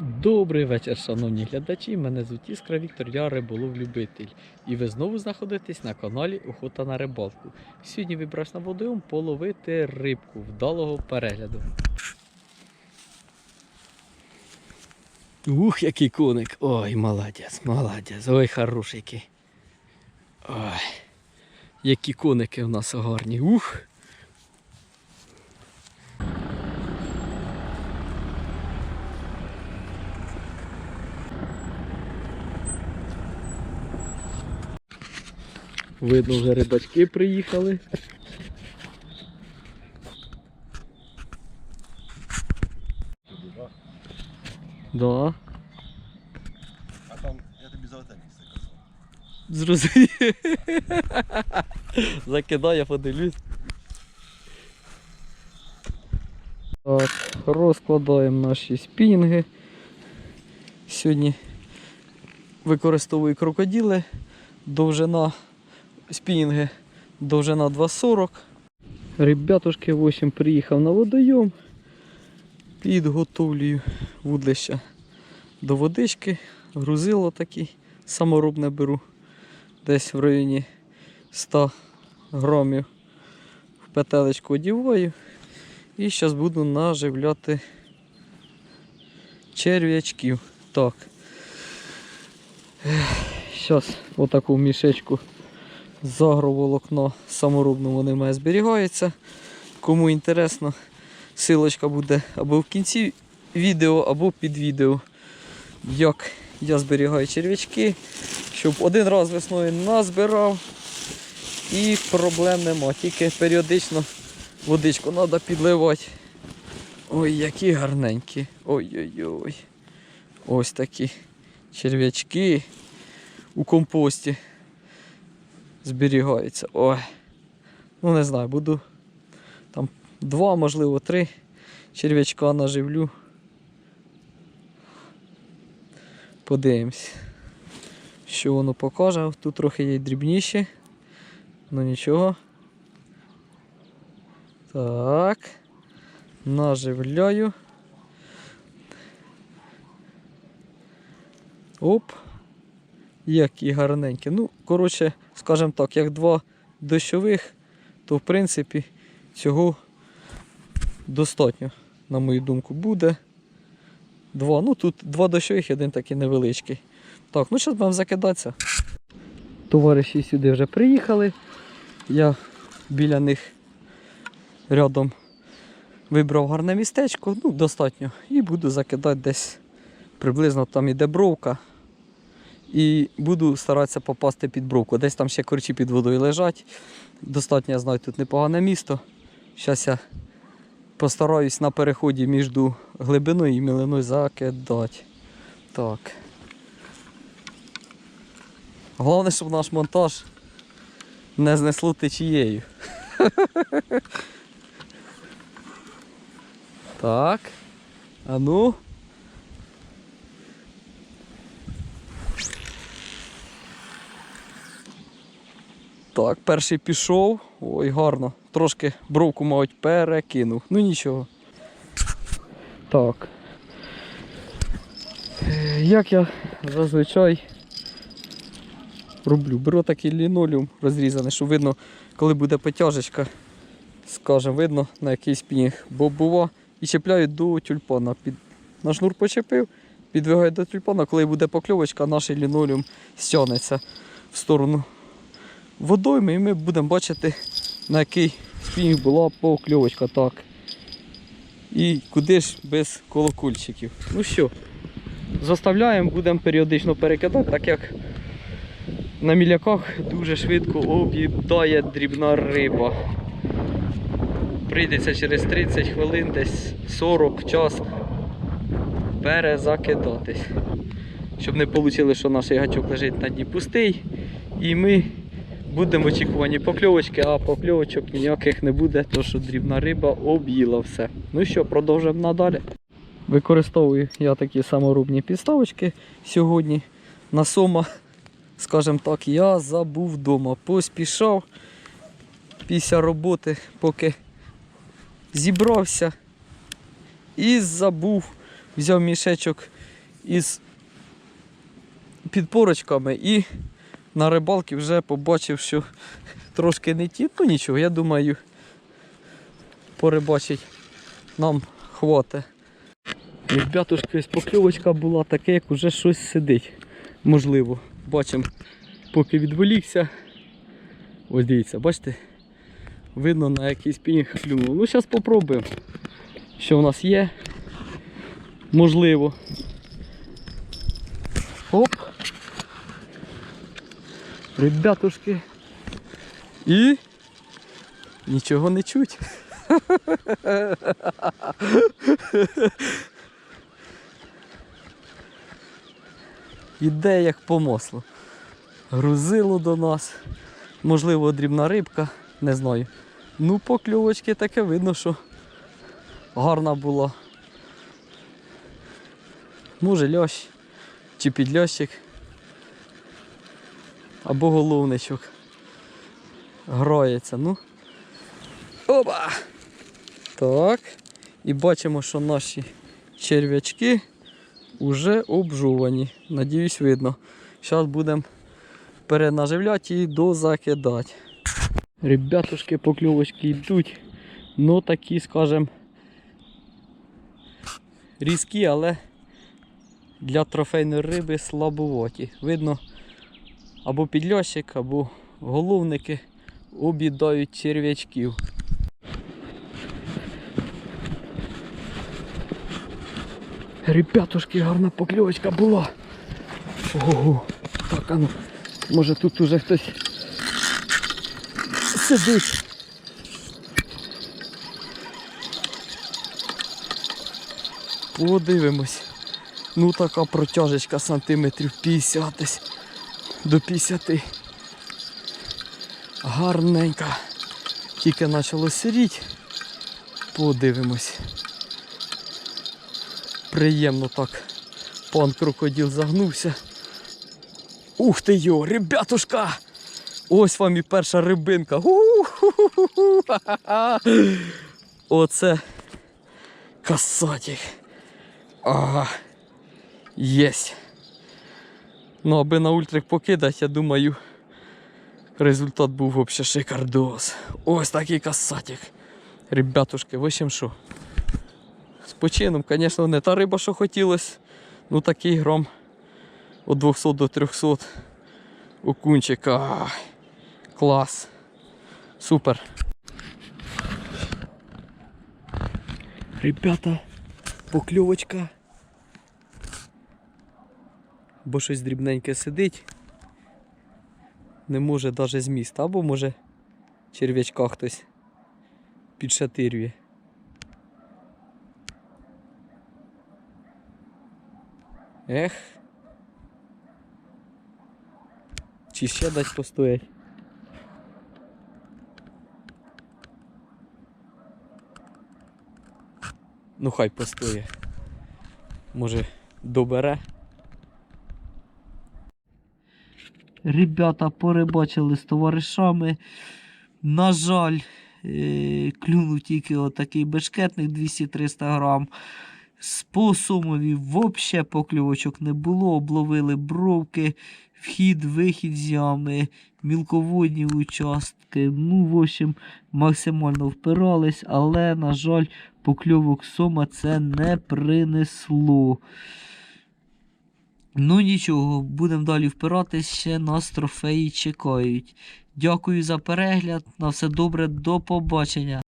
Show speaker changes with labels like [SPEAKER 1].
[SPEAKER 1] Добрий вечір, шановні глядачі. Мене звуть Іскра Віктор, я риболов-любитель. І ви знову знаходитесь на каналі Охота на рибалку. Сьогодні вибрався на водойом половити рибку вдалого перегляду. Ух, який коник. Ой, молодець, молодець. Ой, хороший. Ой, які коники в нас гарні. Ух. Видно, вже рибачки приїхали. Да.
[SPEAKER 2] А там я тобі за місце казав.
[SPEAKER 1] Зрозумів. Закидай, я подивлюсь. Так, розкладаємо наші спінги. Сьогодні використовую крокодили. Довжина спінги, довжина 2,40. Ребятушки, в общем, приїхав на водойом. Підготовлюю вудлища до водички. Грузило такий, саморобне беру десь в районі 100 грамів в петелечку одіваю. І зараз буду наживляти черв'ячків. Так. Зараз отаку мішечку з агроволокна саморобно вони мене зберігаються. Кому інтересно, силочка буде або в кінці відео, або під відео, як я зберігаю черв'ячки, щоб один раз весною назбирав і проблем нема. Тільки періодично водичку треба підливати. Ой, які гарненькі. Ой-ой-ой. Ось такі черв'ячки у компості зберігаються. Ой. Ну не знаю, буду там два, можливо, три черв'ячка наживлю. Подивимось, що воно покаже. Тут трохи є дрібніші. Ну нічого. Так. Наживляю. Оп. Які гарненькі. Ну, коротше, скажімо так, як два дощових, то в принципі цього достатньо, на мою думку, буде. Два. Ну тут два дощових один такий невеличкий. Так, ну зараз будемо закидатися. Товариші сюди вже приїхали. Я біля них рядом вибрав гарне містечко, ну достатньо. І буду закидати десь приблизно там іде бровка. І буду старатися попасти під бровку. Десь там ще корчі під водою лежать. Достатньо, я знаю, тут непогане місто. Зараз я постараюсь на переході між глибиною і мілиною закидати. Так. Головне, щоб наш монтаж не знесло течією. Так. А ну. Так, перший пішов. Ой, гарно. Трошки бровку, мабуть, перекинув. Ну нічого. Так. Е, Як я зазвичай роблю? Беру такий лінолеум розрізаний, щоб видно, коли буде потяжечка, скажем, видно на який спінг. Бо бува і чіпляю до тюльпана. Під... На шнур почепив, підвигаю до тюльпана, коли буде покльовочка, наш лінолеум стягнеться в сторону водойми і ми будемо бачити, на який спінг була покльовочка. Так. І куди ж без колокольчиків. Ну що, заставляємо, будемо періодично перекидати, так як на міляках дуже швидко об'їдає дрібна риба. Прийдеться через 30 хвилин, десь 40 час перезакидатись. Щоб не вийшло, що наш гачок лежить на дні пустий. І ми будемо в очікуванні покльовочки, а покльовочок ніяких не буде, тому що дрібна риба об'їла все. Ну що, продовжуємо надалі. Використовую я такі саморубні підставочки сьогодні. На сома, скажімо так, я забув вдома. Поспішав після роботи, поки зібрався і забув, взяв мішечок із підпорочками і на рибалці вже побачив, що трошки не ті. Ну нічого, я думаю, порибачить нам хватить. Ребятушки, покльовочка була таке, як уже щось сидить. Можливо. Бачимо, поки відволікся. Ось дивіться, бачите? Видно на якийсь пінг клюнув. Ну, зараз спробуємо, що в нас є. Можливо. Оп. Ребятушки. І нічого не чуть. Іде як по маслу. Грузило до нас. Можливо, дрібна рибка, не знаю. Ну, покльовочки таке видно, що гарна була. Може льощ чи підльощик. Або головничок. Грається, ну. Опа! Так. І бачимо, що наші черв'ячки вже обжувані. Надіюсь, видно. Зараз будемо перенаживляти і дозакидати. Ребятушки, покльовочки йдуть. Ну такі, скажем, різкі, але для трофейної риби слабоваті. Видно, або підльощик, або головники обідають черв'ячків. Ребятушки, гарна покльовочка була. Ого, так, а ну, може тут уже хтось сидить. Подивимось. Ну така протяжечка сантиметрів 50 десь до 50. Гарненька. Тільки почало сиріть. Подивимось. Приємно так. Пан крокодил загнувся. Ух ти йо, ребятушка! Ось вам і перша рибинка. У-ху-ху-ху-ху. Ха-ха-ха. Оце касатик. Ага. Єсть. Ну, аби на ультрик покидати, я думаю, результат був взагалі шикардос. Ось такий касатик. Ребятушки, в общем що. З почином, звісно, не та риба, що хотілося. Ну такий гром від 200 до 300 окунчик. А, клас. Супер. Ребята, покльовочка. Бо щось дрібненьке сидить. Не може навіть з міста, або може черв'ячка хтось підшатирює. Ех. Чи ще дать постоять? Ну хай постоє. Може добере. Ребята порибачили з товаришами. На жаль, е, клюнув тільки отакий бешкетник 200-300 грам. По сумові взагалі покльовочок не було. Обловили бровки, вхід, вихід з ями, мілководні участки. Ну, в общем, максимально впирались, але, на жаль, покльовок сома це не принесло. Ну нічого, будемо далі впиратись, ще нас трофеї чекають. Дякую за перегляд. На все добре, до побачення.